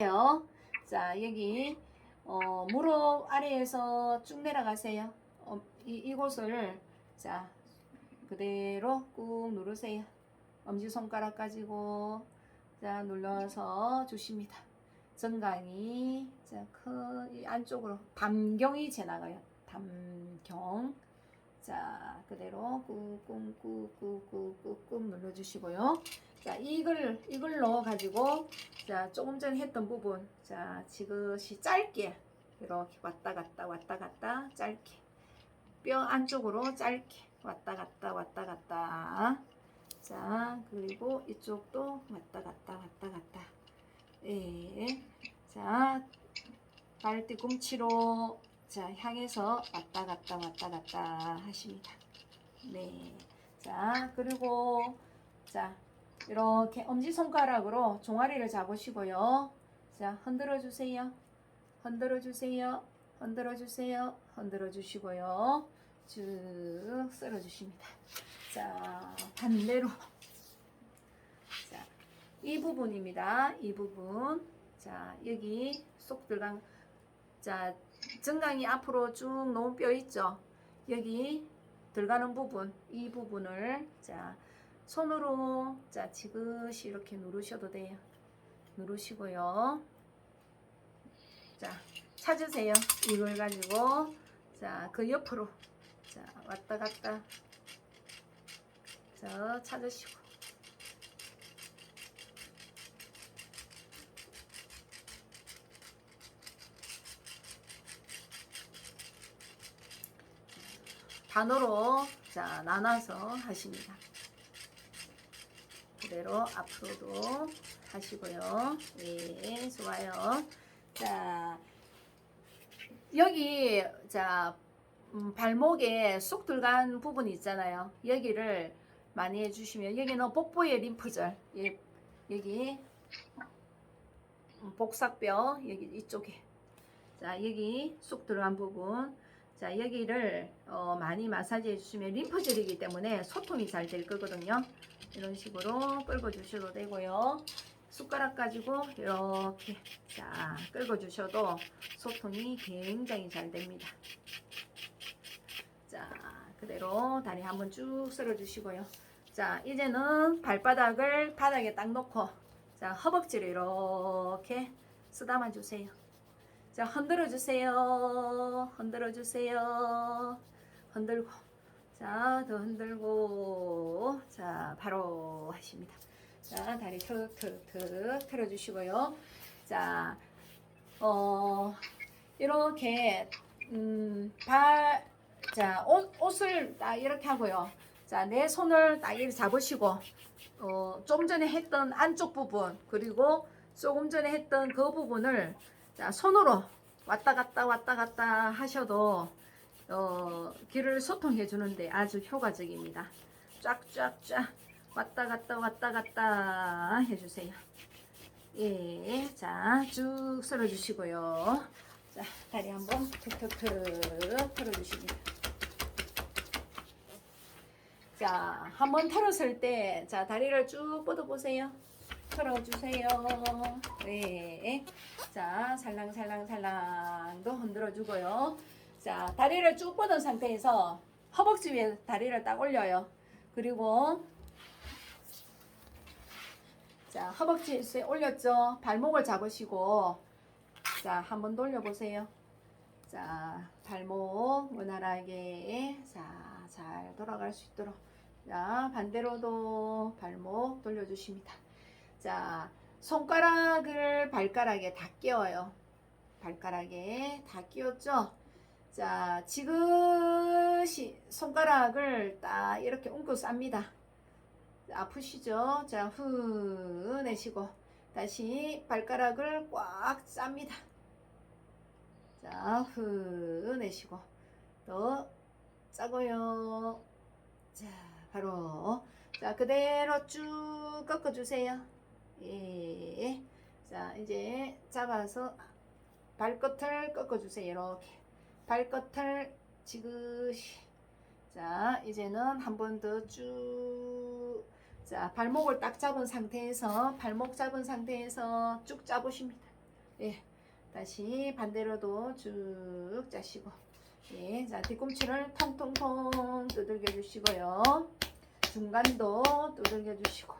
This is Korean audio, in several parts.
요. 자, 여기 어, 무릎 아래에서 쭉 내려가세요. 어, 이, 이곳을 자 그대로 꾹 누르세요. 엄지 손가락 가지고 자 눌러서 주십니다. 정강이 자큰 안쪽으로 담경이 지나가요. 담경 자 그대로 꾹꾹꾹꾹꾹꾹꾹 눌러주시고요. 자 이걸 이걸로 가지고 자 조금 전에 했던 부분. 자 지그시 짧게 이렇게 왔다 갔다 왔다 갔다 짧게. 뼈 안쪽으로 짧게 왔다 갔다 왔다 갔다. 자 그리고 이쪽도 왔다 갔다 왔다 갔다. 예 자 발 뒤꿈치로 자 향해서 왔다 갔다 왔다 갔다 하십니다 네 자 그리고 자 이렇게 엄지손가락으로 종아리를 잡으시고요. 자, 흔들어 주세요. 흔들어 주세요. 흔들어 주세요. 흔들어 주시고요. 쭉 쓸어 주십니다. 자, 반대로. 자, 이 부분입니다. 이 부분. 자, 여기 쏙 들어간 자, 정강이 앞으로 쭉 놓은 뼈 있죠? 여기 들어가는 부분, 이 부분을 자, 손으로 자 지그시 이렇게 누르셔도 돼요. 누르시고요. 자 찾으세요. 이걸 가지고 자 그 옆으로 자 왔다 갔다 자 찾으시고 반으로 자 나눠서 하십니다. 그대로 앞으로도 하시고요. 네, 좋아요. 자, 여기 자 음, 발목에 쏙 들어간 부분이 있잖아요. 여기를 많이 해주시면 여기는 복부의 림프절, 예, 여기 음, 복삭뼈 여기 이쪽에 자 여기 쏙 들어간 부분 자 여기를 어, 많이 마사지 해 주시면 림프절이기 때문에 소통이 잘 될 거거든요. 이런 식으로 끌고 주셔도 되고요. 숟가락 가지고 이렇게 자 끌고 주셔도 소통이 굉장히 잘 됩니다. 자 그대로 다리 한번 쭉 쓸어 주시고요. 자 이제는 발바닥을 바닥에 딱 놓고 자 허벅지를 이렇게 쓰다만 주세요. 자 흔들어 주세요. 흔들어 주세요. 흔들고 자, 더 흔들고, 자, 바로 하십니다. 자, 다리 툭툭툭 틀어 주시고요. 자, 어, 이렇게, 음, 발, 자, 옷, 옷을 딱 이렇게 하고요. 자, 내 손을 딱 이렇게 잡으시고, 어, 좀 전에 했던 안쪽 부분, 그리고 조금 전에 했던 그 부분을, 자, 손으로 왔다 갔다 왔다 갔다 하셔도, 어, 길을 소통해 주는데 아주 효과적입니다. 쫙쫙쫙 왔다 갔다 왔다 갔다 해주세요. 예, 자, 쭉 쓸어주시고요. 자, 다리 한번 툭툭툭 털어주십니다. 자, 한번 털었을 때, 자, 다리를 쭉 뻗어보세요. 털어주세요. 네. 자, 살랑살랑살랑도 흔들어주고요. 자, 다리를 쭉 뻗은 상태에서 허벅지 위에 다리를 딱 올려요. 그리고 자, 허벅지에 올렸죠? 발목을 잡으시고 자, 한번 돌려보세요. 자, 발목 원활하게 자, 잘 돌아갈 수 있도록 자, 반대로도 발목 돌려주십니다. 자, 손가락을 발가락에 다 끼워요. 발가락에 다 끼웠죠? 자, 지그시 손가락을 딱 이렇게 웅크 쌉니다. 아프시죠? 자, 후 내쉬고 다시 발가락을 꽉 쌉니다. 자, 후 내쉬고 더 짜고요. 자, 바로 자, 그대로 쭉 꺾어 주세요. 예. 자, 이제 잡아서 발끝을 꺾어 주세요. 이렇게. 발끝을 지그시 자 이제는 한 번 더 쭉 자 발목을 딱 잡은 상태에서 발목 잡은 상태에서 쭉 잡으십니다 예. 다시 반대로도 쭉 짜시고. 예. 자, 뒤꿈치를 통통통 두들겨 주시고요. 중간도 두들겨 주시고.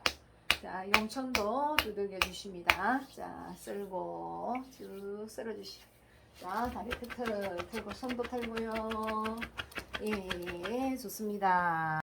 자, 용천도 두들겨 주십니다. 자, 쓸고 쭉 쓸어 주시고. 자, 다리 털, 털고 손도 털고요. 예, 좋습니다.